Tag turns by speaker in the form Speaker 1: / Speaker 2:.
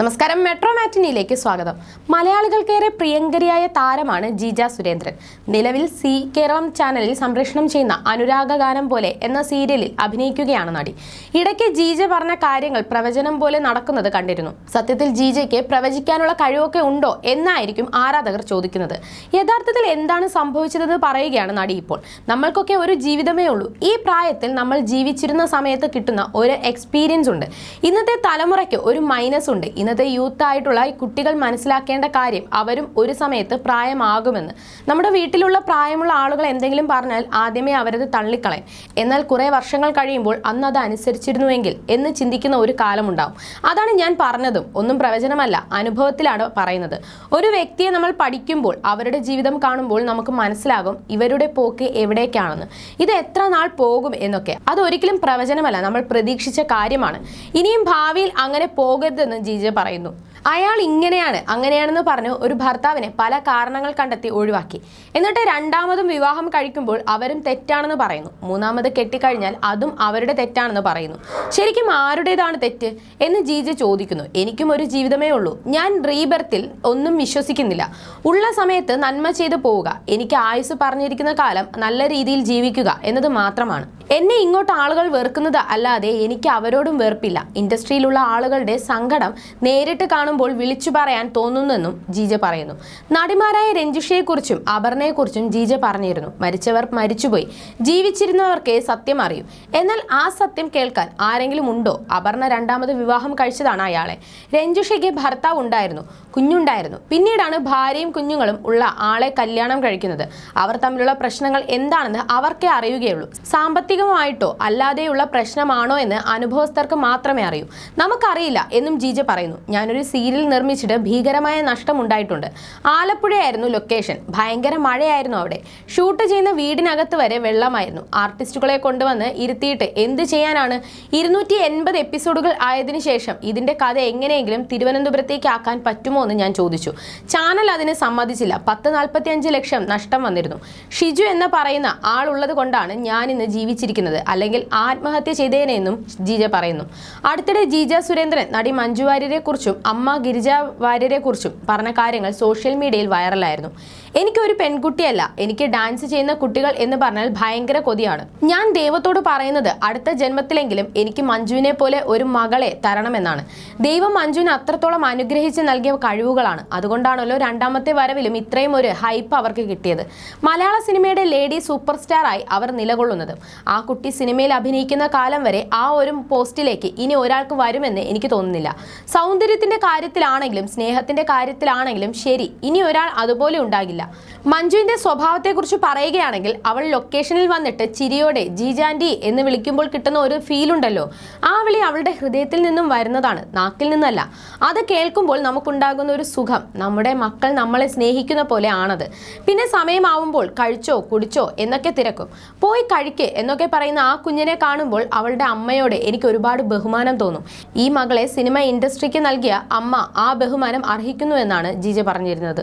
Speaker 1: നമസ്കാരം മെട്രോ മാറ്റിനിയിലേക്ക് സ്വാഗതം. മലയാളികൾക്കേറെ പ്രിയങ്കരിയായ താരമാണ് ജീജ സുരേന്ദ്രൻ. നിലവിൽ സി കേരളം ചാനലിൽ സംപ്രേഷണം ചെയ്യുന്ന അനുരാഗ ഗാനം പോലെ എന്ന സീരിയലിൽ അഭിനയിക്കുകയാണ് നടി. ഇടയ്ക്ക് ജീജ പറഞ്ഞ കാര്യങ്ങൾ പ്രവചനം പോലെ നടക്കുന്നത് കണ്ടിരുന്നു. സത്യത്തിൽ ജീജയ്ക്ക് പ്രവചിക്കാനുള്ള കഴിവൊക്കെ ഉണ്ടോ എന്നായിരിക്കും ആരാധകർ ചോദിക്കുന്നത്. യഥാർത്ഥത്തിൽ എന്താണ് സംഭവിച്ചതെന്ന് പറയുകയാണ് നടി ഇപ്പോൾ. നമ്മൾക്കൊക്കെ ഒരു ജീവിതമേ ഉള്ളൂ. ഈ പ്രായത്തിൽ നമ്മൾ ജീവിച്ചിരുന്ന സമയത്ത് കിട്ടുന്ന ഒരു എക്സ്പീരിയൻസ് ഉണ്ട്. ഇന്നത്തെ തലമുറയ്ക്ക് ഒരു മൈനസ് ഉണ്ട്. ഇന്നത്തെ യൂത്ത് ആയിട്ടുള്ള ഈ കുട്ടികൾ മനസ്സിലാക്കേണ്ട കാര്യം അവരും ഒരു സമയത്ത് പ്രായമാകുമെന്ന്. നമ്മുടെ വീട്ടിലുള്ള പ്രായമുള്ള ആളുകൾ എന്തെങ്കിലും പറഞ്ഞാൽ ആദ്യമേ അവരത് തള്ളിക്കളയും. എന്നാൽ കുറേ വർഷങ്ങൾ കഴിയുമ്പോൾ അന്ന് അത് അനുസരിച്ചിരുന്നുവെങ്കിൽ എന്ന് ചിന്തിക്കുന്ന ഒരു കാലമുണ്ടാവും. അതാണ് ഞാൻ പറഞ്ഞതും ഒന്നും പ്രവചനമല്ല അനുഭവത്തിലാണ് പറയുന്നത്. ഒരു വ്യക്തിയെ നമ്മൾ പഠിക്കുമ്പോൾ അവരുടെ ജീവിതം കാണുമ്പോൾ നമുക്ക് മനസ്സിലാകും ഇവരുടെ പോക്ക് എവിടേക്കാണെന്ന്. ഇത് എത്ര നാൾ പോകും എന്നൊക്കെ. അത് ഒരിക്കലും പ്രവചനമല്ല നമ്മൾ പ്രതീക്ഷിച്ച കാര്യമാണ്. ഇനിയും ഭാവിയിൽ അങ്ങനെ പോകരുതെന്ന് ജീജ പറയുന്നു. അയാൾ ഇങ്ങനെയാണ് അങ്ങനെയാണെന്ന് പറഞ്ഞു ഒരു ഭർത്താവിനെ പല കാരണങ്ങൾ കണ്ടെത്തി ഒഴിവാക്കി. എന്നിട്ട് രണ്ടാമതും വിവാഹം കഴിക്കുമ്പോൾ അവരും തെറ്റാണെന്ന് പറയുന്നു. മൂന്നാമത് കെട്ടിക്കഴിഞ്ഞാൽ അതും അവരുടെ തെറ്റാണെന്ന് പറയുന്നു. ശരിക്കും ആരുടേതാണ് തെറ്റ് എന്ന് ജീജ ചോദിക്കുന്നു. എനിക്കും ഒരു ജീവിതമേ ഉള്ളൂ. ഞാൻ റീബർത്തിൽ ഒന്നും വിശ്വസിക്കുന്നില്ല. ഉള്ള സമയത്ത് നന്മ ചെയ്തു പോവുക എനിക്ക് ആയുസ് പറഞ്ഞിരിക്കുന്ന കാലം നല്ല രീതിയിൽ ജീവിക്കുക എന്നത് മാത്രമാണ്. എന്നെ ഇങ്ങോട്ട് ആളുകൾ വെറുക്കുന്നത് അല്ലാതെ എനിക്ക് അവരോടും വെറുപ്പില്ല. ഇൻഡസ്ട്രിയിലുള്ള ആളുകളുടെ സങ്കടം നേരിട്ട് കാണുമ്പോൾ വിളിച്ചു പറയാൻ തോന്നുന്നെന്നും ജീജ പറയുന്നു. നടിമാരായ രഞ്ജിഷയെക്കുറിച്ചും അപർണയെക്കുറിച്ചും ജീജ പറഞ്ഞിരുന്നു. മരിച്ചവർ മരിച്ചുപോയി. ജീവിച്ചിരുന്നവർക്കേ സത്യം അറിയൂ. എന്നാൽ ആ സത്യം കേൾക്കാൻ ആരെങ്കിലും ഉണ്ടോ? അപർണ രണ്ടാമത് വിവാഹം കഴിച്ചതാണ് അയാളെ. രഞ്ജുഷയ്ക്ക് ഭർത്താവ് ഉണ്ടായിരുന്നു. കുഞ്ഞുണ്ടായിരുന്നു. പിന്നീടാണ് ഭാര്യയും കുഞ്ഞുങ്ങളും ഉള്ള ആളെ കല്യാണം കഴിക്കുന്നത്. അവർ തമ്മിലുള്ള പ്രശ്നങ്ങൾ എന്താണെന്ന് അവർക്കേ അറിയുകയുള്ളൂ. സാമ്പത്തികമായിട്ടോ അല്ലാതെയുള്ള പ്രശ്നമാണോ എന്ന് അനുഭവസ്ഥർക്ക് മാത്രമേ അറിയൂ. നമുക്കറിയില്ല എന്നും ജീജ പറയുന്നു. ഞാനൊരു സീരിയൽ നിർമ്മിച്ചിട്ട് ഭീകരമായ നഷ്ടം ഉണ്ടായിട്ടുണ്ട് ആലപ്പുഴയായിരുന്നു ലൊക്കേഷൻ ഭയങ്കര മഴയായിരുന്നു അവിടെ. ഷൂട്ട് ചെയ്യുന്ന വീടിനകത്ത് വരെ വെള്ളമായിരുന്നു. ആർട്ടിസ്റ്റുകളെ കൊണ്ടുവന്ന് ഇരുത്തിയിട്ട് എന്ത് ചെയ്യാനാണ്? ഇരുന്നൂറ്റി എൺപത് എപ്പിസോഡുകൾ ആയതിനു ശേഷം ഇതിന്റെ കഥ എങ്ങനെയെങ്കിലും തിരുവനന്തപുരത്തേക്ക് ആക്കാൻ പറ്റുമോ എന്ന് ഞാൻ ചോദിച്ചു. ചാനൽ അതിന് സമ്മതിച്ചില്ല. പത്ത് നാൽപ്പത്തി അഞ്ച് ലക്ഷം നഷ്ടം വന്നിരുന്നു. ഷിജു എന്ന് പറയുന്ന ആളുള്ളത് കൊണ്ടാണ് ഞാൻ ഇന്ന് ജീവിച്ചിരിക്കുന്നത്. അല്ലെങ്കിൽ ആത്മഹത്യ ചെയ്തേനെന്നും ജീജ പറയുന്നു. അടുത്തിടെ ജീജ സുരേന്ദ്രൻ നടി മഞ്ജുവാര്യരെ കുറിച്ചും അമ്മ ഗിരിജ വാര്യരെക്കുറിച്ചും പറഞ്ഞ കാര്യങ്ങൾ സോഷ്യൽ മീഡിയയിൽ വൈറലായിരുന്നു എനിക്കൊരു പെൺകുട്ടിയല്ല. എനിക്ക് ഡാൻസ് ചെയ്യുന്ന കുട്ടികൾ എന്ന് പറഞ്ഞാൽ ഭയങ്കര കൊതിയാണ്. ഞാൻ ദൈവത്തോട് പറയുന്നത് അടുത്ത ജന്മത്തിലെങ്കിലും എനിക്ക് മഞ്ജുവിനെ പോലെ ഒരു മകളെ തരണമെന്നാണ്. ദൈവം മഞ്ജുവിന് അത്രത്തോളം അനുഗ്രഹിച്ച് നൽകിയ കഴിവുകളാണ്. അതുകൊണ്ടാണല്ലോ രണ്ടാമത്തെ വരവിലും ഇത്രയും ഒരു ഹൈപ്പ് അവർക്ക് കിട്ടിയത്. മലയാള സിനിമയുടെ ലേഡി സൂപ്പർ സ്റ്റാറായി അവർ നിലകൊള്ളുന്നത്. ആ കുട്ടി സിനിമയിൽ അഭിനയിക്കുന്ന കാലം വരെ ആ ഒരു പോസ്റ്റിലേക്ക് ഇനി ഒരാൾക്ക് വരുമെന്ന് എനിക്ക് തോന്നുന്നില്ല. സൗന്ദര്യത്തിന്റെ കാര്യത്തിലാണെങ്കിലും സ്നേഹത്തിന്റെ കാര്യത്തിലാണെങ്കിലും ശരി ഇനി ഒരാൾ അതുപോലെ ഉണ്ടാകില്ല. മഞ്ജുവിന്റെ സ്വഭാവത്തെക്കുറിച്ച് പറയുകയാണെങ്കിൽ അവൾ ലൊക്കേഷനിൽ വന്നിട്ട് ചിരിയോടെ ജീജാൻഡി എന്ന് വിളിക്കുമ്പോൾ കിട്ടുന്ന ഒരു ഫീൽ ഉണ്ടല്ലോ. ആ വിളി അവളുടെ ഹൃദയത്തിൽ നിന്നും വരുന്നതാണ് നാക്കിൽ നിന്നല്ല. അത് കേൾക്കുമ്പോൾ നമുക്കുണ്ടാകുന്ന ഒരു സുഖം നമ്മുടെ മക്കൾ നമ്മളെ സ്നേഹിക്കുന്ന പോലെ ആണത്. പിന്നെ സമയമാവുമ്പോൾ കഴിച്ചോ കുടിച്ചോ എന്നൊക്കെ തിരക്കും. പോയി കഴിക്ക് എന്നൊക്കെ പറയുന്ന ആ കുഞ്ഞിനെ കാണുമ്പോൾ അവളുടെ അമ്മയോട് എനിക്ക് ഒരുപാട് ബഹുമാനം തോന്നും. ഈ മകളെ സിനിമ ഇൻഡസ്ട്രിക്ക് നൽകിയ അമ്മ ആ ബഹുമാനം അർഹിക്കുന്നു എന്നാണ് ജിജ പറഞ്ഞിരുന്നത്.